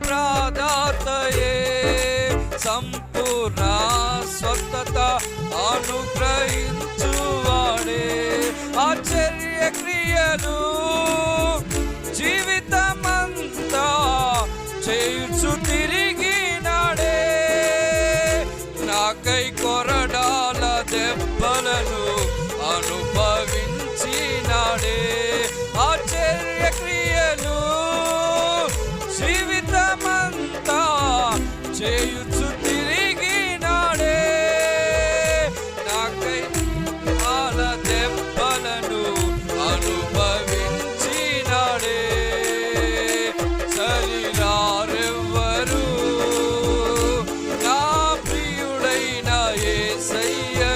ప్రాదాతయే సంపూర్ణ స్వస్థత అనుగ్రహించువాడే ఆశ్చర్య క్రియలు జీవితమంతా చేయుచు తిరిగినాడే నాకై కొర sayya